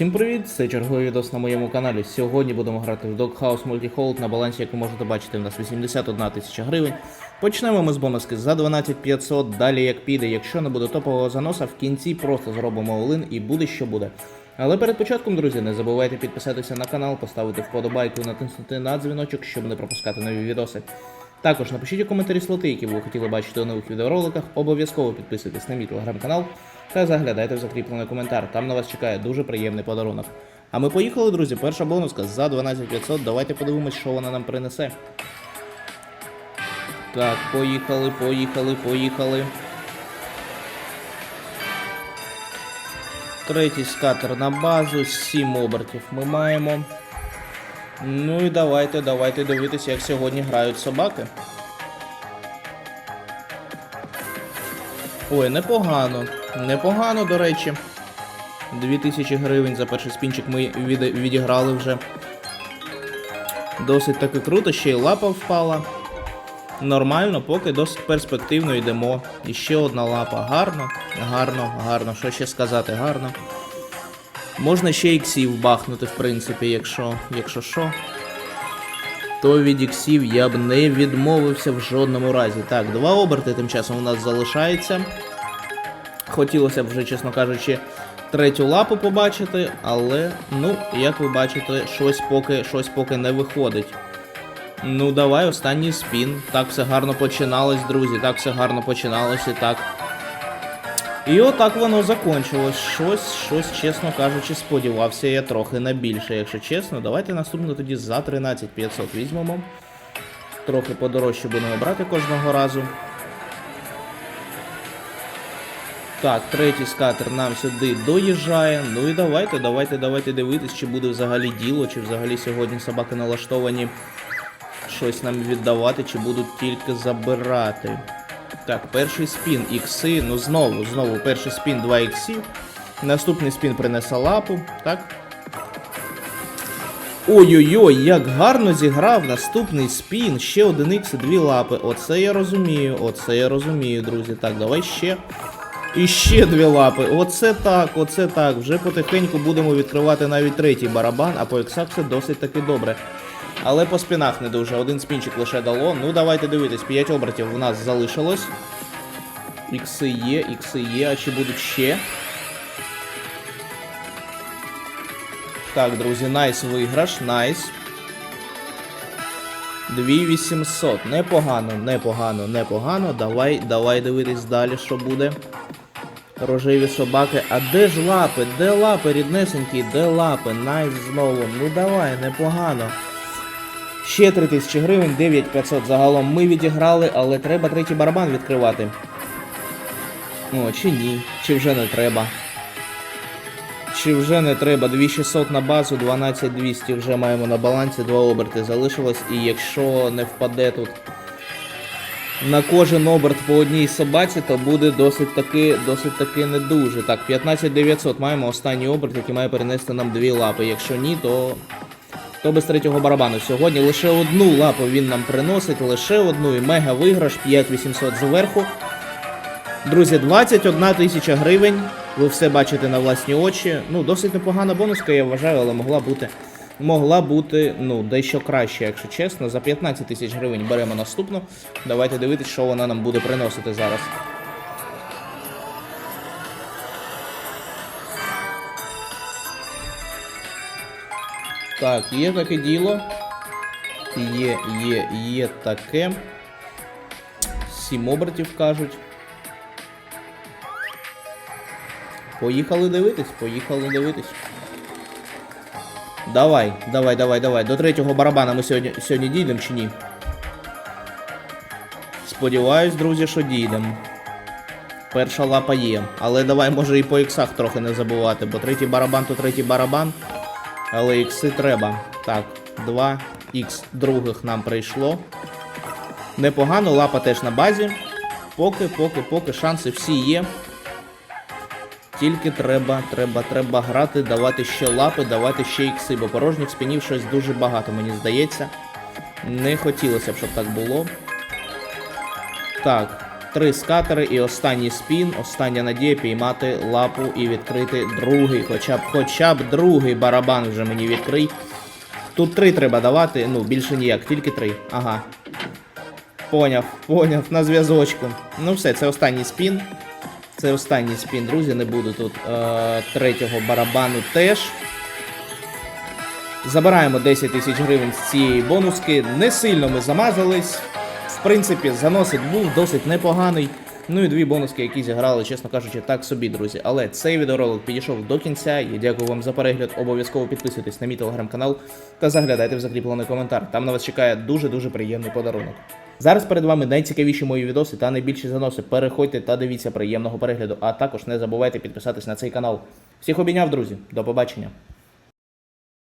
Усім привіт! Це черговий відос на моєму каналі. Сьогодні будемо грати в Doghouse Multihold на балансі, як ви можете бачити, у нас 81 тисяча гривень. Почнемо ми з бонуски за 12500, далі як піде. Якщо не буде топового заноса, в кінці просто зробимо олин і буде що буде. Але перед початком, друзі, не забувайте підписатися на канал, поставити вподобайку і натиснути на дзвіночок, щоб не пропускати нові відоси. Також напишіть у коментарі слоти, які ви хотіли бачити у нових відеороликах. Обов'язково підписуйтесь на мій телеграм-канал та заглядайте в закріплений коментар. Там на вас чекає дуже приємний подарунок. А ми поїхали, друзі. Перша бонуска за 12500. Давайте подивимось, що вона нам принесе. Так, поїхали, поїхали, поїхали. Третій скатер на базу, 7 обертів ми маємо. Ну і давайте, давайте дивитися, як сьогодні грають собаки. Ой, непогано. Непогано, до речі. 2000 гривень за перший спінчик ми від... відіграли вже. Досить таки круто, ще й лапа впала. Нормально, поки досить перспективно йдемо. І ще одна лапа. Гарно, гарно, гарно. Що ще сказати, гарно. Можна ще іксів бахнути, в принципі, якщо, якщо що. То від іксів я б не відмовився в жодному разі. Так, два оберти тим часом у нас залишається. Хотілося б вже, чесно кажучи, третю лапу побачити, але, ну, як ви бачите, щось поки, щось поки не виходить. Ну, давай, останній спін. Так все гарно починалось, друзі. Так все гарно починалось і так. І отак воно закончилось. Щось, щось, чесно кажучи, сподівався я трохи на більше, якщо чесно. Давайте наступно тоді за 13500 візьмемо. Трохи подорожче будемо брати кожного разу. Так, третій скатер нам сюди доїжджає. Ну і давайте, давайте, давайте дивитись, чи буде взагалі діло, чи взагалі сьогодні собаки налаштовані щось нам віддавати, чи будуть тільки забирати. Так, перший спін ікси. Ну знову, знову перший спін 2 іксів. Наступний спін принесе лапу, так? Ой-ой-ой, як гарно зіграв наступний спін. Ще один ікс і дві лапи. Оце я розумію, оце я розумію, друзі. Так, давай ще. І ще дві лапи. Оце так, оце так. Вже потихеньку будемо відкривати навіть третій барабан, а по іксах це досить таки добре. Але по спінах не дуже. Один спінчик лише дало. Ну давайте дивитись, 5 обертів в нас залишилось. Ікси є, ікси є, а чи будуть ще? Так, друзі, найс виграш, найс. 2800. Непогано, непогано, непогано. Давай, давай дивитись далі, що буде. Рожеві собаки. А де ж лапи? Де лапи, ріднесенькі? Де лапи? Найс знову. Ну давай, непогано. Ще 3000 гривень, 9500 загалом ми відіграли, але треба третій барабан відкривати. О, чи ні, чи вже не треба. Чи вже не треба? 2600 на базу, 12200 вже маємо на балансі, два оберти залишилось. І якщо не впаде тут на кожен оберт по одній собаці, то буде досить таки, досить таки не дуже. Так, 15900 маємо останній оберт, який має перенести нам дві лапи. Якщо ні, то то без третього барабану. Сьогодні лише одну лапу він нам приносить, лише одну і мега виграш 5800 зверху. Друзі, 21 тисяча гривень. Ви все бачите на власні очі. Ну, досить непогана бонуска, я вважаю, але могла бути. Могла бути ну, дещо краще, якщо чесно. За 15 тисяч гривень беремо наступну. Давайте дивитись, що вона нам буде приносити зараз. Так, є таке діло. Є, є, є таке. Сім обертів кажуть. Поїхали дивитись, поїхали дивитись. Давай, давай, давай, давай. До третього барабана ми сьогодні, сьогодні дійдемо чи ні? Сподіваюсь, друзі, що дійдемо. Перша лапа є. Але давай, може, і по іксах трохи не забувати, бо третій барабан то третій барабан. Але ікси треба. Так, 2 ікс других нам прийшло. Непогано, лапа теж на базі. Поки, поки, поки шанси всі є. Тільки треба, треба, треба грати, давати ще лапи, давати ще ікси, бо порожніх спінів щось дуже багато, мені здається. Не хотілося б, щоб так було. Так, Три скатери і останній спін. Остання надія піймати лапу і відкрити другий. Хоча б хоча б другий барабан вже мені відкрий. Тут три треба давати, ну більше ніяк, тільки три. Ага. Поняв, поняв, на зв'язочку. Ну все, це останній спін. Це останній спін, друзі. Не буду тут е, третього барабану теж. Забираємо 10 тисяч гривень з цієї бонуски. Не сильно ми замазались. В принципі, заносик був досить непоганий. Ну і дві бонуски, які зіграли, чесно кажучи, так собі, друзі. Але цей відеоролик підійшов до кінця. Я дякую вам за перегляд. Обов'язково підписуйтесь на мій телеграм-канал та заглядайте в закріплений коментар. Там на вас чекає дуже-дуже приємний подарунок. Зараз перед вами найцікавіші мої відоси та найбільші заноси. Переходьте та дивіться приємного перегляду. А також не забувайте підписатись на цей канал. Всіх обійняв, друзі. До побачення.